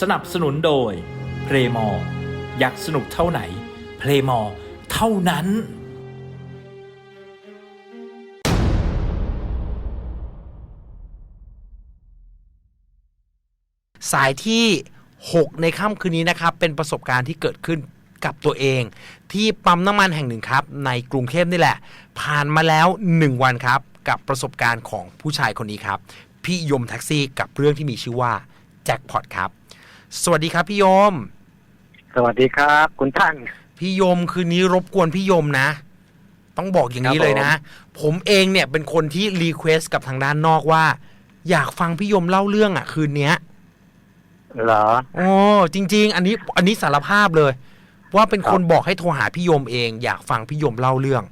สนับสนุนโดยเพลมออยากสนุกเท่าไหน เพลมอเท่านั้น สายที่ 6 ในค่ำคืนนี้นะครับ เป็นประสบการณ์ที่เกิดขึ้นกับตัวเอง ที่ปั๊มน้ำมันแห่งหนึ่งครับ ในกรุงเทพนี่แหละ ผ่านมาแล้ว 1 วันครับ กับประสบการณ์ของผู้ชายคนนี้ครับ พี่ยมแท็กซี่กับเรื่องที่มีชื่อว่า แจ็คพอตครับ สวัสดีครับพี่ยม สวัสดีครับ คุณท่าน พี่ยมคืนนี้รบกวนพี่ยมนะ ต้องบอกอย่างนี้ครับเลยนะ ผมเองเนี่ยเป็นคนที่รีเควสกับทางด้านนอกว่า อยากฟังพี่ยมเล่าเรื่องอะ คืนเนี้ย เหรอ โอ้จริง ๆ อันนี้อันนี้สารภาพเลย ว่าเป็นครับคนบอกให้โทรหาพี่ยมเอง อยากฟังพี่ยมเล่าเรื่อง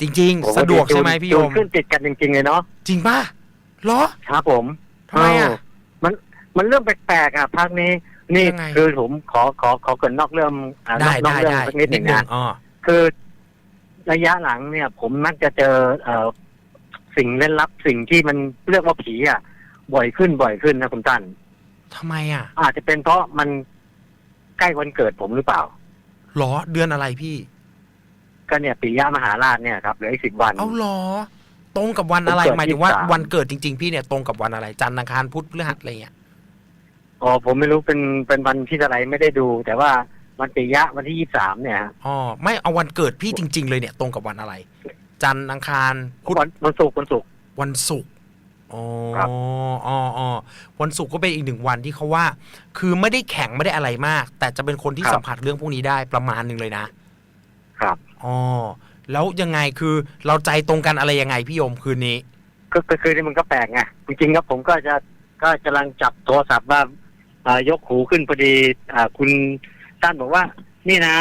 จริงผมๆสะดวกใช่ไหมพี่ยจูมนขึ้นติดกันจริงๆเลยเนาะจริงป่ะเหรอครับผมทำไมอะเมันมันเรื่องแปลกๆอะภาคนี้ นี่ยังไง คือผมขอขอขอเกรินนอกเรื่องอ่านได้อกนอกได้เรื่องได้สักนิดหนึ่งนะอ๋อคือระยะหลังเนี่ย ผมมักจะเจอเอ่อสิ่งเล่นลับสิ่งที่มันเรียกว่าผีอะ บ่อยขึ้นบ่อยขึ้นนะคุณท่านทำไมอะอาจจะเป็นเพราะมันใกล้วันเกิดผมหรือเปล่าเหรอเดือนอะไรพี่ ก็เนี่ยปิยะมหาราชเนี่ยครับเหลืออีกสิบวัน เอาเหรอ ตรงกับวันอะไรผมเกิดหมายถึงว่า 23 วันเกิดจริง ๆ พี่เนี่ยตรงกับวันอะไรจันทร์อังคารพุธพฤหัสอะไรเงี้ย อ๋อผมไม่รู้เป็นเป็นวันที่อะไรไม่ได้ดู แต่ว่าวันปิยะวันที่ยี่สามเนี่ยฮะอ๋อไม่เอาวันเกิดพี่จริง ๆ เลยเนี่ยตรงกับวันอะไร จันทร์อังคารพุธวันวันศุกร์วันศุกร์ วันศุกร์อ๋อครับ อ๋ออ๋อวันศุกร์ก็เป็นอีกหนึ่งวันที่เขาว่า คือไม่ได้แข็งไม่ได้อะไรมาก แต่จะเป็นคนที่สัมผัสเรื่องพวกนี้ได้ประมาณหนึ่งเลยนะครับ อ๋อแล้วยังไงคือเราใจตรงกันอะไรยังไงพี่โยมคืนนี้ ก็ก็คือนี่มันก็แปลกไงจริงๆครับผมก็จะก็กำลังจับโทรศัพท์ว่าอ่า ยกหูขึ้นพอดีอ่าคุณท่านบอกว่า นี่นะ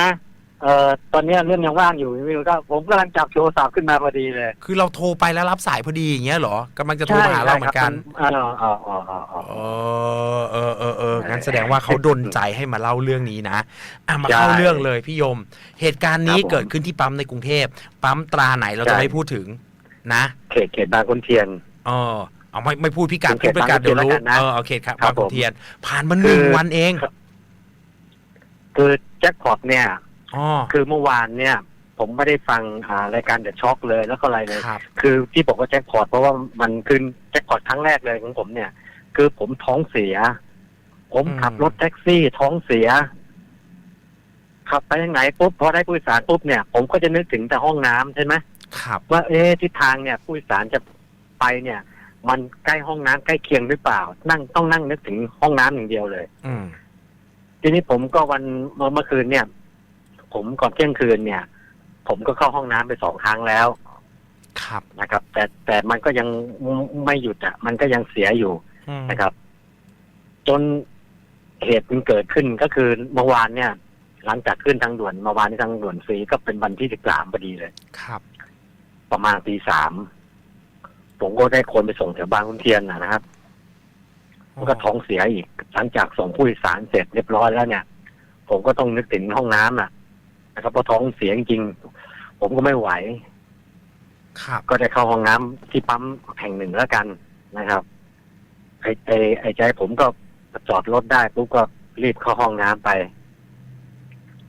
เอ่อตอนเนี้ยเรื่องยังว่างอยู่ไม่รู้ก็ผมกำลังจับโทรศัพท์ขึ้นมาพอดีเลย คือเราโทรไปแล้วรับสายพอดีอย่างเงี้ยเหรอกำลังจะโทรมาหาเราเหมือนกันใช่ครับอ๋ออ๋ออ๋ออ๋อเออเออเออเอองั้นแสดงว่าเขาดนใจให้มาเล่าเรื่องนี้นะอะมาใช่เข้าเรื่องเลยพี่โยม เหตุการณ์นี้ครับผมเกิดขึ้นที่ปั๊มในกรุงเทพปั๊มตราไหนเราใช่จะไม่พูดถึงนะ เขตเขตบางขุนเทียนเออ เอาไม่ไม่พูดพิกัดเป็นพูดเขตพิกัดบางขุนเดี๋ยวรู้เทียนแล้วกันนะเออโอเคครับครับบางขุผนมเทียน ผ่านมาหนึ่งคือวันเอง คือแจ็คพอตเนี่ยอ๋อคือเมื่อวานเนี่ย ผมไม่ได้ฟังอ่ารายการเดอะช็อคเลยแล้วก็อะไรเลยครับคือที่บอกว่าแจ็คพอตเพราะว่ามันคือแจ็คพอตครั้งแรกเลยของผมเนี่ย คือผมท้องเสียผมอืมขับรถแท็กซี่ท้องเสียขับไปทางไหนปุ๊บพอได้ผู้โดยสารปุ๊บเนี่ย ผมก็จะนึกถึงแต่ห้องน้ำใช่ไหมครับ ว่าเอ๊ะทิศทางเนี่ยผู้โดยสารจะไปเนี่ย มันใกล้ห้องน้ำใกล้เคียงหรือเปล่า นั่งต้องนั่งนึกถึงห้องน้ำอย่างเดียวเลย อืมทีนี้ผมก็วันเมื่อเมื่อคืนเนี่ย ผมก่อนเที่ยงคืนเนี่ย ผมก็เข้าห้องน้ำไปสองครั้งแล้ว ครับนะครับ แต่แต่มันก็ยังไม่หยุดอะ มันก็ยังเสียอยู่อืมนะครับ จนเหตุมันเกิดขึ้นก็คือเมื่อวานเนี่ย หลังจากขึ้นทางด่วนเมื่อวานที่ทางด่วนฟรีก็เป็นวันที่สิบสามพอดีเลย ครับ ประมาณตีสาม ผมก็ได้คนไปส่งแถวบางขุนเทียนนะนะครับแล้วก็ท้องเสียอีกหลังจากส่งผู้โดยสารเสร็จเรียบร้อยแล้วเนี่ย ผมก็ต้องนึกถึงห้องน้ำอะ นะครับเพราะท้องเสียจริงๆผมก็ไม่ไหวครับก็ได้เข้าห้องน้ำที่ปั๊มแห่งหนึ่งแล้วกันนะครับ ไอ้ไอ้ไอ้ใจผมก็จอดรถได้ปุ๊บก็รีบเข้าห้องน้ำไป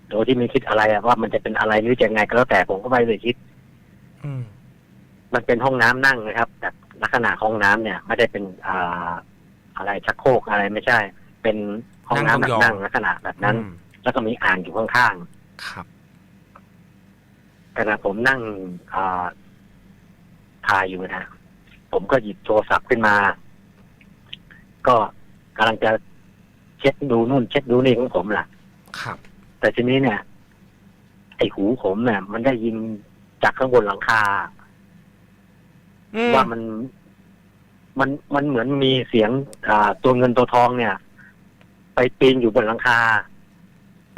โดยที่ไม่คิดอะไรอะว่ามันจะเป็นอะไรหรือจะไงก็แล้วแต่ผมก็ไม่ได้คิด อืม มันเป็นห้องน้ำนั่งนะครับ แต่ลักษณะห้องน้ำเนี่ยไม่ได้เป็นอ่าอะไรชักโครกอะไรไม่ใช่ เป็นห้องน้ำแบบนั่งลักษณะแบบนั้นอืมแล้วก็มีอ่างอยู่ข้างครับๆขณะผมนั่งอ่าถ่ายอยู่นะผมก็หยิบโทรศัพท์ขึ้นมา ก็กำลังจะเช็ดดูนู่น เช็ดดูนี่ของผมล่ะ ครับ แต่ทีนี้เนี่ย ไอหูผมเนี่ยมันได้ยินจากข้างบนหลังคา อืมว่ามัน มันมันเหมือนมีเสียงอ่าตัวเงินตัวทองเนี่ย ไปปีนอยู่บนหลังคา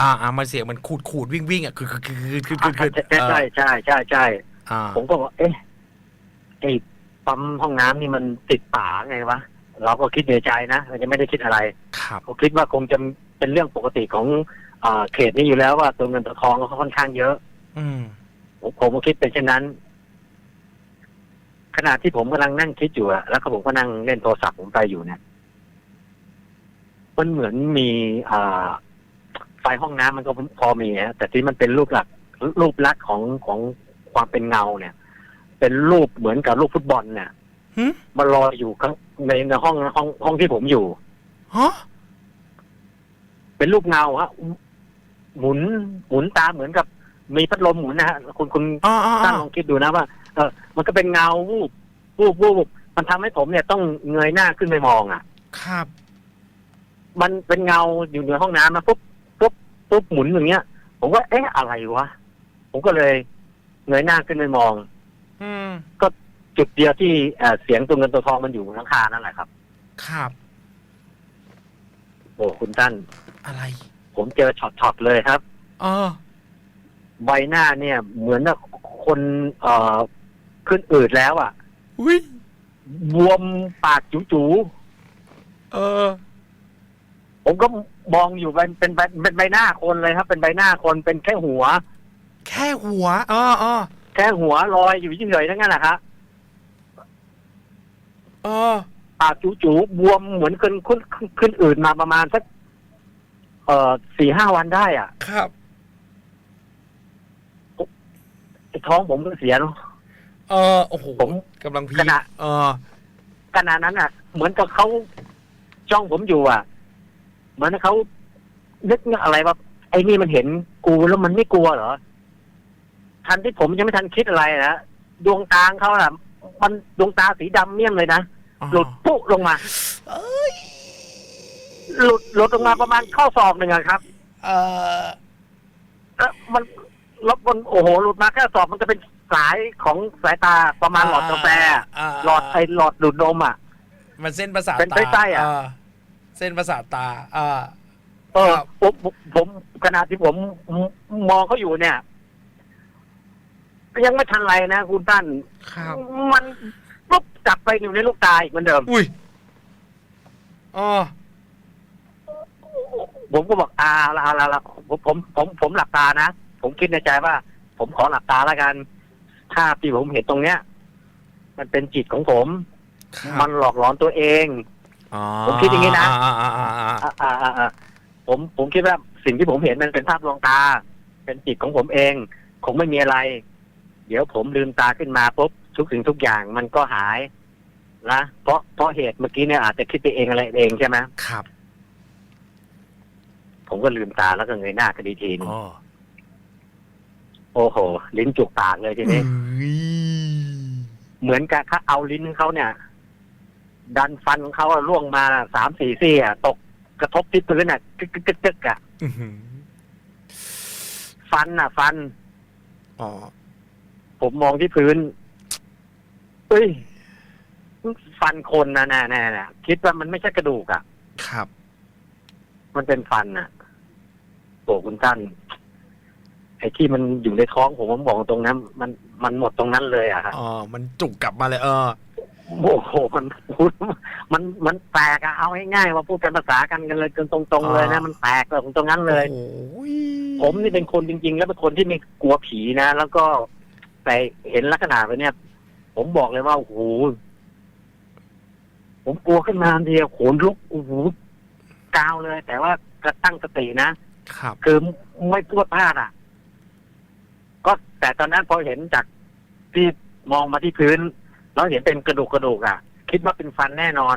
อ่าอ่ามันเสียงมันขูดขูดวิ่งวิ่งอะคือคือคือคือคือคือใช่ใช่ใช่ใช่ใช่อ่าผมก็บอกเอ๊ะไอ้ปั๊มห้องน้ำนี่มันติดป่าไงวะเราก็คิดในใจนะเราจะไม่ได้คิดอะไรครับผมคิดว่าคงจะเป็นเรื่องปกติของอ่าเขตนี้อยู่แล้วว่าตัวเงินตัวทองก็ค่อนข้างเยอะ อืมผมผมก็คิดเป็นเช่นนั้น ขณะที่ผมกำลังนั่งคิดอยู่อะแล้วก็ผมก็นั่งเล่นโทรศัพท์ผมไปอยู่เนี่ยมันเหมือนมีอ่าไฟห้องน้ำมันก็พอมีฮะแต่ที่มันเป็นรูปหลักรูปลักษณ์ของของความเป็นเงาเนี่ย เป็นรูปเหมือนกับลูกฟุตบอลเนี่ยหึมันลอยอยู่ข้างในในห้องห้องห้องที่ผมอยู่ฮะเป็นรูปเงาฮะหมุนหมุนตามเหมือนกับมีพัดลมหมุนนะฮะคุณคุณอ๋ออ๋อตั้งลองคิดดูนะว่า เออมันก็เป็นเงาวูบวูบวูบมันทำให้ผมเนี่ยต้องเงยหน้าขึ้นไปมองอะ ครับ มันเป็นเงาอยู่ในห้องน้ำนะปุ๊บปุ๊บปุ๊บหมุนอย่างเงี้ย ผมก็เอ๊ะอะไรวะผมก็เลยเงยหน้าขึ้นไปมอง อืม จุดเดียวที่เอ่อเสียงตัวเงินตัวทองมันอยู่บนหลังคานั่นแหละครับ ครับ โอ้คุณตั้นอะไร ผมเจอช็อตๆเลยครับ เออ ใบหน้าเนี่ย เหมือนกับคนเอ่อ ขึ้นอืดแล้วอะอุ้ยบวมปากจู๋เออ ๆผมก็มองอยู่เป็นเป็นใบเป็นใบหน้าคนเลยครับ เป็นใบหน้าคนเป็นแค่หัว แค่หัวเออเออแค่หัวลอยอยู่เฉยๆทั้งนั้นแหละครับเออปากจู๋ๆบวมเหมือนขึ้นขึ้นขึ้นอืดมาประมาณสักเอ่อสี่ห้าวันได้อะ ครับ ท้องผมก็เสียเนอะ เออโอ้โหผมกำลังพีขณะ เออ ขณะนั้นอะ เหมือนกับเขาจ้องผมอยู่อะ เหมือนเขานึกอะไรว่าไอ้นี่มันเห็นกูแล้วมันไม่กลัวเหรอทันที่ผมยังไม่ทันคิดอะไรนะดวงตาของเขาอะ มันดวงตาสีดำเมี่ยมเลยนะหลุดปุ๊ลงมาหลุดหลุดลงมาประมาณข้อศอกหนึ่งอะครับเออ แล้วมันแล้วมันโอ้โหหลุดมาแค่ศอกมันจะเป็น สายของสายตาประมาณหลอดกาแฟหลอดไอหลอดดูดนมอะ มันเส้นประสาทเป็นตาใต้ๆอะเเส้นประสาทตาเออเออครับผมผมผมขณะที่ผมมองเขาอยู่เนี่ยยังไม่ทันไรนะคุณตั้นครับมันปุ๊บกลับไปอยู่ในลูกตาอีกเหมือนเดิม อุ้ยอ๋อผมก็บอกอ่าละเอาละละผมผมผมผมหลับตานะ ผมคิดในใจว่า ผมขอหลับตาแล้วกันภาพที่ผมเห็นตรงเนี้ย มันเป็นจิตของผมมันหลอกหลอนตัวเอง อ๋อผมคิดอย่างนี้นะ อ่าอ่าอ่าอ่าอ่าอ่าอ่าอ่าผมผมคิดว่าสิ่งที่ผมเห็นมันเป็นภาพลวงตา เป็นจิตของผมเอง คงไม่มีอะไร เดี๋ยวผมลืมตาขึ้นมาปุ๊บทุกสิ่งทุกอย่างมันก็หายนะเพราะเพราะเหตุเมื่อกี้เนี่ยอาจจะคิดไปเองอะไรเองใช่ไหมครับผมก็ลืมตาแล้วก็เงยหน้ากันดีทีหนึง อ๋อ โอ้โห ลิ้นจุกปากเลยทีนี้อุ้ยเหมือนกับเขาเอาลิ้นเขาเนี่ย ดันฟันของเขาอะล่วงมาสามสี่ซี่อะตกกระทบที่พื้นอะกึกกึกกึกกึกอะอื้อหือฟันอะฟันอ๋อผมมองที่พื้นเอ้ยฟันคนนะแน่แน่น่ะคิดว่ามันไม่ใช่กระดูกอะครับ มันเป็นฟันอะโอ้คุณท่าน ไอ้ที่มันอยู่ในท้องผมผมบอกตรงนั้น มันมันหมดตรงนั้นเลยอะครับอ๋อมันจุกกลับมาเลยเออโอ้โหมันพูดมันมันแตกอะเอาง่ายๆว่าพูดกันภาษากันกันเลยกันตรงๆเลยนะอ่ามัมันแตกเลยตรงนั้นเลยโอ้ยผมนี่เป็นคนจริง ๆ แล้วเป็นคนที่ไม่กลัวผีนะ แล้วก็แต่เห็นลักษณะแบบเนี้ยผมบอกเลยว่าโอ้โหผมกลัวขึ้นมาทันทีอะขนลุกโอ้โหกาวเลย แต่ว่ากระตั้งสตินะครับ คือไม่พูดพลาดอะก็ แต่ตอนนั้นพอเห็นจากที่มองมาที่พื้น แล้วเห็นเป็นกระดูกกระดูกอะ คิดว่าเป็นฟันแน่นอน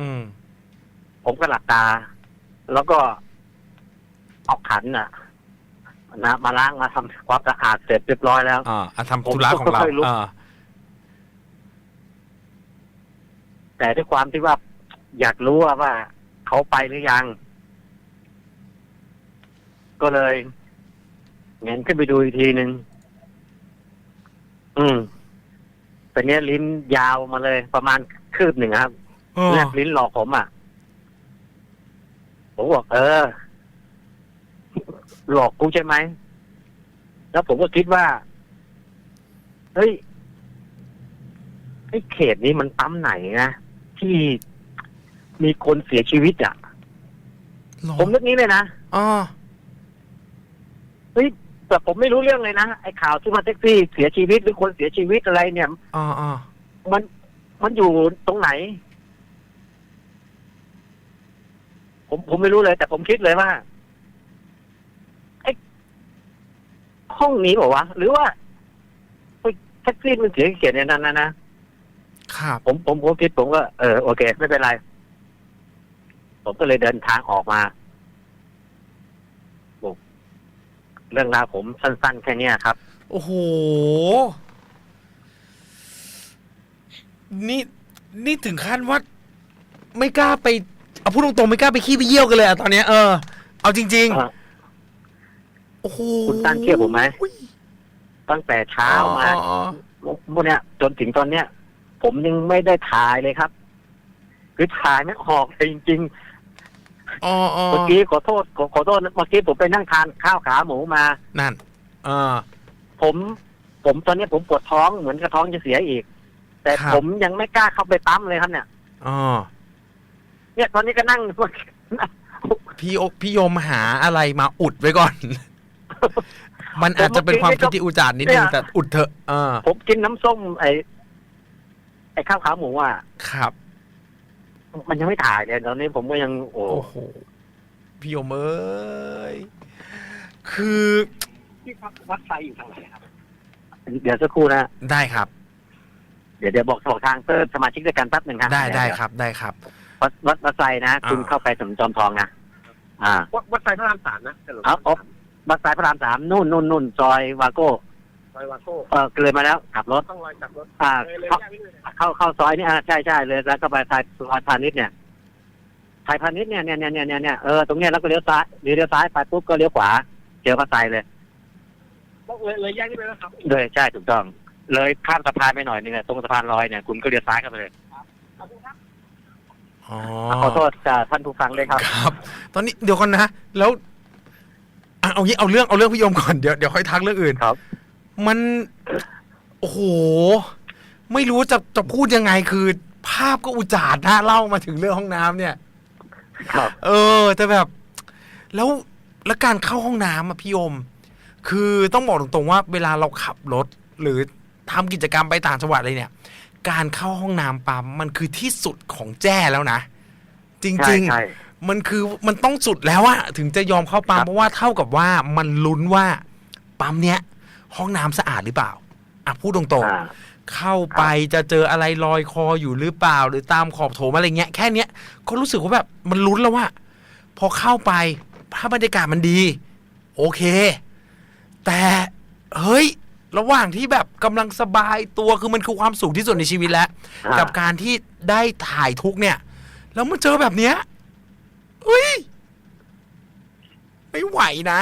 อืม ผมก็หลับตา แล้วก็เอาขันน่ะนะมาล้างมาทำความสะอาดเสร็จเรียบร้อยแล้วอ่าอะทำธุระของเราผมก็ค่อยลุกอ่าแต่ด้วยความที่ว่าอยากรู้ว่าว่าเขาไปหรือยัง ก็เลยเงนขึ้นไปดูอีกทีหนึ่ง อืมเป็นเนี้ยลิ้นยาวมาเลย ประมาณคืบหนึ่งครับเออแลบลิ้นหลอกผมอะ ผมบอกเออ หลอกกูใช่ไหม แล้วผมก็คิดว่า เฮ้ยไอ้เขตนี้มันปั๊มไหนนะที่มีคนเสียชีวิตอะหรอผมนึกนี้เลยนะอ๋อเฮ้ย แต่ผมไม่รู้เรื่องเลยนะไอ้ข่าวที่มาแท็กซี่เสียชีวิตหรือคนเสียชีวิตอะไรเนี่ยอ๋ออ๋อมันมันอยู่ตรงไหน ผมผมไม่รู้เลย แต่ผมคิดเลยว่าไอ้ห้องนี้บอกว่าวะหรือว่าเฮ้ยแท็กซี่มันเขียนเขียนในนั้นนะนะครับผมผมผมคิดผมก็เออโอเค ไม่เป็นไร ผมก็เลยเดินทางออกมาบอก เรื่องราวผมสั้นๆแค่เนี้ยครับ โอ้โห นี่ นี่ถึงขั้นว่าไม่กล้าไป เอาพูดตรงๆไม่กล้าไปขี้ไปเยี่ยวกันเลยอะตอนเนี้ยเออ เอาจริง เออ ๆ โอ้โหคุณตั้งเชื่อผมไหมตั้งแต่เช้ามาอ๋อพวกเนี้ย จนถึงตอนเนี้ย ผมยังไม่ได้ถ่ายเลยครับ คือถ่ายไม่ออกเลยจริง อ๋ออ๋อๆเมื่อกี้ขอโทษขอขอโทษนะเมื่อกี้ผมไปนั่งทานข้าวขาหมูมา นั่นเออ ผม ผมตอนเนี้ยผมปวดท้องเหมือนกับท้องจะเสียอีก แต่ครับ ผมยังไม่กล้าเข้าไปปั๊มเลยครับเนี่ย อ๋อเนี่ยตอนนี้ก็นั่ง พี่โอพี่โยมหาอะไรมาอุดไว้ก่อน มันอาจจะเป็นความคิดที่อุจารนิดนึงเนี่ยแต่อุดเถอะเออผมกินน้ำส้มไอ้ไอ้ข้าวขาหมูอะ ครับ มันยังไม่ถ่ายเลยตอนนี้ผมก็ยังโอ้โอ้โหพี่โยมเอ้ยคือที่วัดไซอยู่ทางไหนครับ เดี๋ยวสักครู่นะ ได้ครับ เดี๋ยวเดี๋ยวบอกบอกทางเตอร์สมาชิกด้วยกันแป๊บหนึ่งครับได้ได้เยวครับ ได้ครับ วัดวัดวัดไซนะอ่าคุณเข้าไปสมจอมทองนะอ่า วัดวัดไซพระรามสามนะถนนเอาเอาวัดไซพระรามสามนู่นนู่นนู่นซอยวาโก้ ซอยวาโก้เออเลยมาแล้วขับรถ ต้องลอยจากรถอ่า เลยเลยเข้าแยกนิดนึงเข้าเข้าซอยนี่อ่าใช่ใช่เลยแล้วก็ไปไทยซอยพาณิชย์เนี่ยไทยพาณิชย์เนี่ยเนี่ยเนี่ยเนี่ยเนี่ยเนี่ยเออตรงเนี้ยแล้วก็เลี้ยวซ้ายเลี้ยวซ้ายไปปุ๊บก็เลี้ยวขวาเจอวัดไซเลย ต้องเลยเลยแยกนิดนึงนะครับเลยใช่ถูกต้อง เลยข้ามสะพานไปหน่อยนึงเนี่ยตรงสะพานลอยเนี่ยคุณก็เลี้ยวซ้ายเข้าไปเลยอ๋อขอโทษอ่าท่านผู้ฟังด้วยครับ ครับ ตอนนี้เดี๋ยวก่อนนะ แล้วอะเอางี้เอาเรื่องเอาเรื่องพี่โยมก่อนเดี๋ยวเดี๋ยวค่อยทักเรื่องอื่นครับ มัน โอ้โห ไม่รู้จะจะพูดยังไงคือ ภาพก็อุจาดนะเล่ามาถึงเรื่องห้องน้ำเนี่ย ครับ เออ แต่แบบ แล้วแล้วการเข้าห้องน้ำอะพี่โยมคือต้องบอกตรงๆว่า เวลาเราขับรถ หรือทำกิจกรรมไปต่างจังหวัดอะไรเนี่ย การเข้าห้องน้ำปั๊มมันคือที่สุดของแจ้แล้วนะ จใช่ริงใช่ๆมันคือมันต้องสุดแล้วอะถึงจะยอมเข้าปั๊มครับ เพราะว่าเท่ากับว่ามันลุ้นว่าปั๊มเนี้ย ห้องน้ำสะอาดหรือเปล่าอะพูดตรงอ่าๆเข้าไปจะเจออะไรลอยคออยู่หรือเปล่า หรือตามขอบโถมอะไรเงี้ยแค่เนี้ยก็รู้สึกว่าแบบมันลุ้นแล้วว่าพอเข้าไปถ้าบรรยากาศมันดี โอเค แต่เฮ้ยระหว่างที่แบบกำลังสบายตัวคือมันคือความสุขที่สุดในชีวิตแล้วอ่ากับการที่ได้ถ่ายทุกเนี่ย แล้วมันเจอแบบเนี้ยเฮ้ย ไม่ไหวนะ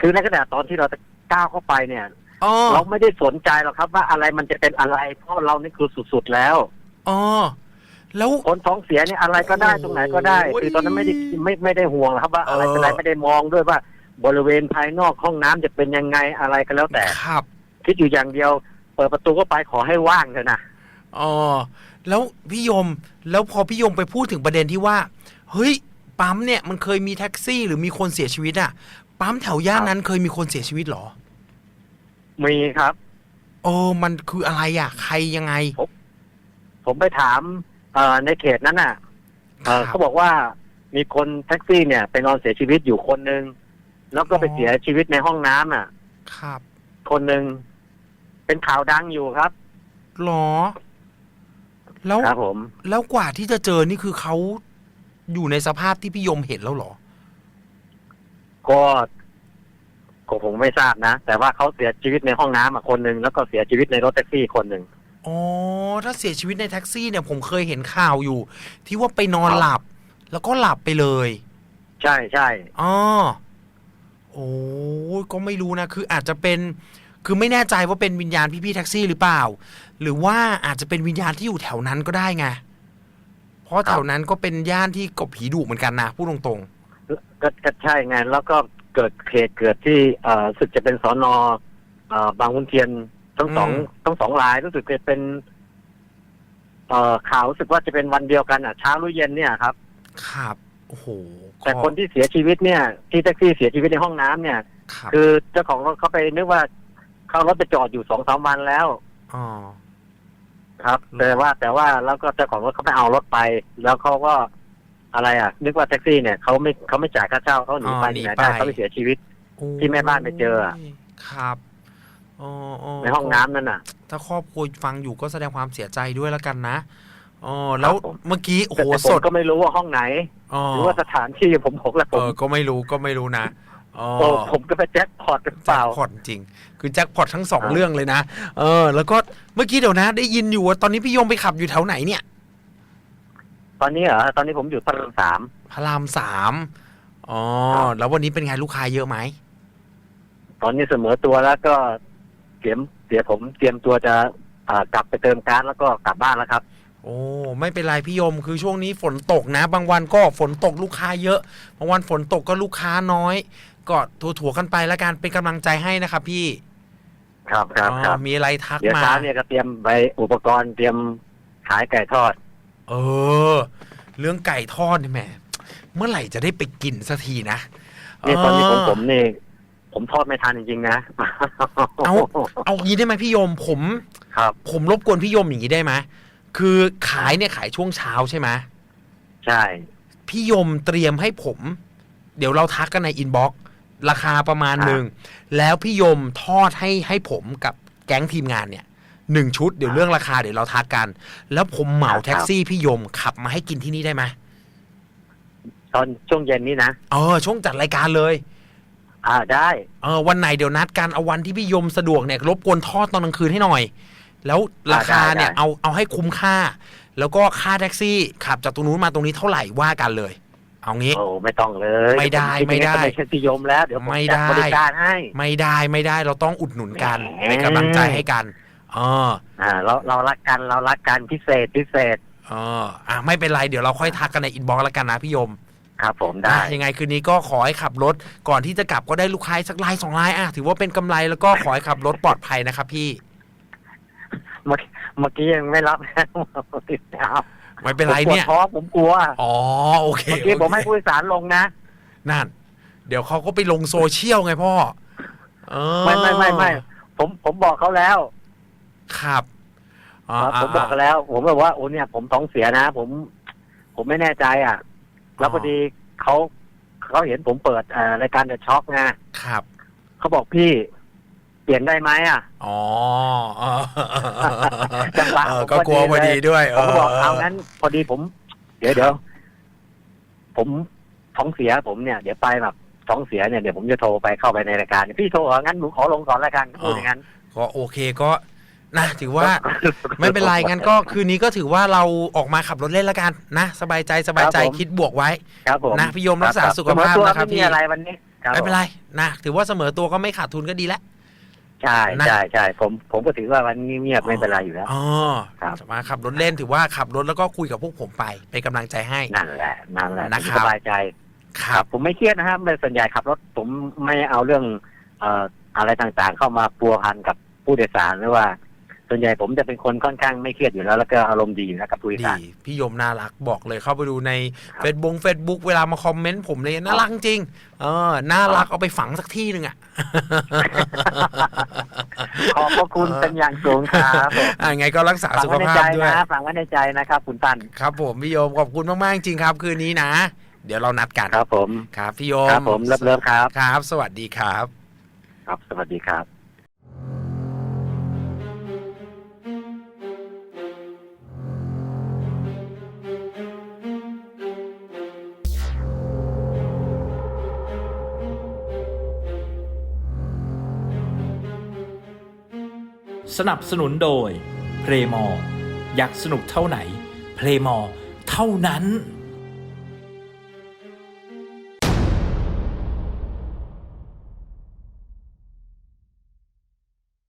คือในขณะตอนที่เราจะ ก้าวเข้าไปเนี่ย อ๋อเราไม่ได้สนใจหรอกครับว่าอะไรมันจะเป็นอะไร เพราะเรานี่คือสุดๆแล้ว อ๋อแล้ว คนท้องเสียเนี่ยอะไรก็ได้โอ้โหตรงไหนก็ได้คือตอนนั้นไม่ได้ไม่ไม่ได้ห่วงหรอกครับว่าอะไรเออเป็นอะไรไม่ได้มองด้วยว่า บริเวณภายนอกห้องน้ำจะเป็นยังไงอะไรก็แล้วแต่ ครับ คิดอยู่อย่างเดียว เปิดประตูก็ไปขอให้ว่างเถอะนะ อ๋อแล้วพี่ยมแล้วพอพี่ยมไปพูดถึงประเด็นที่ว่า เฮ้ย ปั๊มเนี่ยมันเคยมีแท็กซี่หรือมีคนเสียชีวิตอะปั๊มแถวย่านนั้นเคยมีคนเสียชีวิตเหรอ มีครับเออมันคืออะไรอะใครยังไง ผมไปถาม เอ่อในเขตนั้นน่ะ เอ่อครับ เขาบอกว่ามีคนแท็กซี่เนี่ยไปนอนเสียชีวิตอยู่คนหนึ่งแล้วก็ไปอ๋อเสียชีวิตในห้องน้ำอะ ครับคนหนึ่งเป็นข่าวดังอยู่ครับ หรอ แล้วครับ ผม แล้วกว่าที่จะเจอนี่คือเขาอยู่ในสภาพที่พี่ยมเห็นแล้วเหรอ ก็ ก็ผมไม่ทราบนะ แต่ว่าเขาเสียชีวิตในห้องน้ำอะคนหนึ่งแล้วก็เสียชีวิตในรถแท็กซี่คนหนึ่ง อ๋อถ้าเสียชีวิตในแท็กซี่เนี่ยผมเคยเห็นข่าวอยู่ ที่ว่าไปนอนครับหลับ แล้วก็หลับไปเลยใช่ใช่อ๋อโอ้ยก็ไม่รู้นะ คืออาจจะเป็น คือไม่แน่ใจว่าเป็นวิญญาณพี่ๆแท็กซี่หรือเปล่า หรือว่าอาจจะเป็นวิญญาณที่อยู่แถวนั้นก็ได้ไง เพราะแถวนั้นก็เป็นย่านที่กบผีดุเหมือนกันนะพูดตรงก็ก็ใช่ไง แล้วก็ เกิดเหตุเกิดที่เอ่อรู้สึกจะเป็นสอนอเอ่อบางขุนเทียนทั้งสองทั้งสองรายรู้สึกจะเป็นเอ่อข่าวรู้สึกว่าจะเป็นวันเดียวกันอะเช้าหรือเย็นเนี่ยครับๆครับโอ้โหแต่คนที่เสียชีวิตเนี่ย ที่แท็กซี่เสียชีวิตในห้องน้ำเนี่ยครับคือเจ้าของรถเขาไปนึกว่าเขารถไปจอดอยู่สองสามวันแล้วอ๋อครับ แต่ว่าแต่ว่าแล้วก็เจ้าของรถเขาไปเอารถไป แล้วเขาก็ อะไรอะนึกว่าแท็กซี่เนี่ยเขาไม่เขาไม่จ่ายค่าเช่าเขาหนีอ๋อไปหนีที่ไหนไป ได้เขาไปเสียชีวิต ที่แม่บ้านไปเจออะโยครับอ๋ออ๋อในห้องน้ำนั่นน่ะ ถ้าครอบครัวฟังอยู่ก็แสดงความเสียใจด้วยแล้วกันนะอ๋อแล้วครับผม เมื่อกี้โอ้โหแต่สผมดก็ไม่รู้ว่าห้องไหน อ๋อหรือว่าสถานที่ผมผมและผเอมอก็ไม่รู้ก็ไม่รู้นะอ๋อ โอ้ผมก็ไปแจ็คพอตหรือเปแจ็คล่า พอตจริง คือแจ็คพอตทั้งสองอ่าเรื่องเลยนะ เออ แล้วก็เมื่อกี้เดี๋ยวนะ ได้ยินอยู่ว่าตอนนี้พี่ยมไปขับอยู่แถวไหนเนี่ย ตอนนี้เหรอตอนนี้ผมอยู่พระรามสามพระรามสามอ๋อครับแล้ววันนี้เป็นไงลูกค้าเยอะไหม ตอนนี้เสมอตัวแล้วก็เตรียมเดี๋ยวผมเตรียมตัวจะอ่ากลับไปเติมก๊าซแล้วก็กลับบ้านแล้วครับ โอ้ไม่เป็นไรพี่ยมคือช่วงนี้ฝนตกนะ บางวันก็ฝนตกลูกค้าเยอะ บางวันฝนตกก็ลูกค้าน้อย ก็ถั่วๆกันไปแล้วกันเป็นกำลังใจให้นะครับพี่ ครับครับครับอ๋อมีอะไรทักเดี๋ยวมาเช้าเนี่ยก็เตรียมไปอุปกรณ์เตรียมขายไก่ทอด เออ เรื่องไก่ทอดนี่แหมเมื่อไหร่จะได้ไปกินสักทีนะนี่ตอนนี้ผมเผมนี่ผมทอดไม่ทันจริงๆนะ เอาเอางี้ได้ไหมพี่ยมผมครับ ผมรบกวนพี่ยมอย่างนี้ได้ไหมคือขายเนี่ยขายช่วงเช้าใช่ไหมใช่ พี่ยมเตรียมให้ผม เดี๋ยวเราทักกันในอินบ็อกซ์ราคาประมาณหนึ่ง แล้วพี่ยมทอดให้ให้ผมกับแก๊งทีมงานเนี่ย หนึ่งชุดเดี๋ยวเรื่องราคาเดี๋ยวเราทักกัน แล้วผมเหมาแท็กซี่พี่ยมขับมาให้กินที่นี่ได้ไหมตอนช่วงเย็นนี้นะเออช่วงจัดรายการเลย อ่าได้เออวันไหนเดี๋ยวนัดกันเอาวันที่พี่ยมสะดวกเนี่ยรบกวนทอดตอนกลางคืนให้หน่อย แล้วราคาเนี่ยเอาเอาให้คุ้มค่า แล้วก็ค่าแท็กซี่ขับจากตรงนู้นมาตรงนี้เท่าไหร่ว่ากันเลยเอางี้โอ้ไม่ต้องเลย ไม่ได้ผคิไม่ได้ว่าเป็นเช่นพิยมแล้วเดี๋ยวผมไม่จัได้บริการให้ ไม่ได้ไม่ได้เราต้องอุดหนุนกันแหมเป็นกำลังใจให้กันเอออ่า เราเรารักกันเรารักกันพิเศษพิเศษเอออะไม่เป็นไรเดี๋ยวเราค่อยทักกันในอินบ็อกซ์แล้วกันนะพี่ยมครับผมได้อะยังไงคืนนี้ก็ขอให้ขับรถก่อนที่จะกลับก็ได้ลูกค้าสักไลน์สองไลน์อะถือว่าเป็นกำไรแล้วก็ขอให้ขับรถปลอดภัยนะครับพี่เมื่อเมื่อกี้ยังไม่รับติดดาวไม่เป็นไรเนี่ยผมปวดท้องผมกลัวอ๋อโอเคเมื่อกี้โอเคผมให้ผู้โดยสารลงนะนั่น เดี๋ยวเขาก็ไปลงโซเชียลไงพ่อเออไม่ไม่ไม่ไม่ผมผมบอกเขาแล้ว ครับอ่าผมบอกเขาแล้ว ผมบอกว่าโอ้เนี่ย ผมท้องเสียนะ ผม ผมไม่แน่ใจอะ แล้วพอดีเขาเขาเห็นผมเปิดเอ่อรายการเดอะช็อคไงครับเขาบอกพี่เปลี่ยนได้ไหมอะ อ๋อเออจังหวะเออผมก็พกลัวพพออดีดีเลยด้วยผมก็บอกเอางั้น พอดีผม เดี๋ยวเดี๋ยวผมท้องเสียผมเนี่ย เดี๋ยวไปแบบท้องเสียเนี่ยเดี๋ยวผมจะโทรไปเข้าไปในรายการพี่โทรเหรองั้นหนูขอลงก่อนรายการพูดอย่างนั้นก็โอเคก็ นะถือว่าไม่เป็นไรงั้นก็คืนนี้ก็ถือว่าเราออกมาขับรถเล่นแล้วกันนะ สบายใจสบายใจครับผมคิดบวกไว้ครับผมนะพี่โยมรักษาสุขภาพเสมอตัวนะครับไม่มีพี่อะไรวันนี้ครับไม่เป็นไรนะถือว่าเสมอตัวก็ไม่ขาดทุนก็ดีแล้วใช่นะใช่ใช่ผมผมก็ถือว่าวันนี้เงียบไม่เป็นไรอยู่แล้วอ๋อครับมาขับรถเล่นถือว่าขับรถแล้วก็คุยกับพวกผมไปเป็นกำลังใจให้นั่นแหละนั่นแหละนะครับผมสบายใจครับผมไม่เครียดนะครับส่วนใหญ่ขับรถผมไม่เอาเรื่องเอ่ออะไรต่างๆ เข้ามาปัวพันกับผู้โดยสารหรือว่า ส่วนใหญ่ผมจะเป็นคนค่อนข้างไม่เครียดอยู่แล้ว แล้วก็อารมณ์ดีอยู่แล้วกับผู้โดยดีสารพี่โยมน่ารักบอกเลยเข้าไปดูในครับเฟซบุ๊กเฟซบุ๊กเวลามาคอมเมนต์ผมเลยน่ารักจริงเออน่ารักเอาไปฝังสักที่หนึ่งอะ ขอบพระคุณเป็นอย่างสูงครับผมอ่าไงก็รักษาฝังสุขไว้ในภาใจพด้วย นะฝังไว้ในใจนะครับ คุณตันครับผมพี่โยมขอบคุณมาก ๆ จริงครับ คืนนี้นะ เดี๋ยวเรานัดกันครับผม ครับพี่โยมครับผมเลิฟเลิฟครับ ครับ สวัสดีครับ ครับ สวัสดีครับ สนับสนุนโดยเพลมออยากสนุกเท่าไหน เพลมอเท่านั้น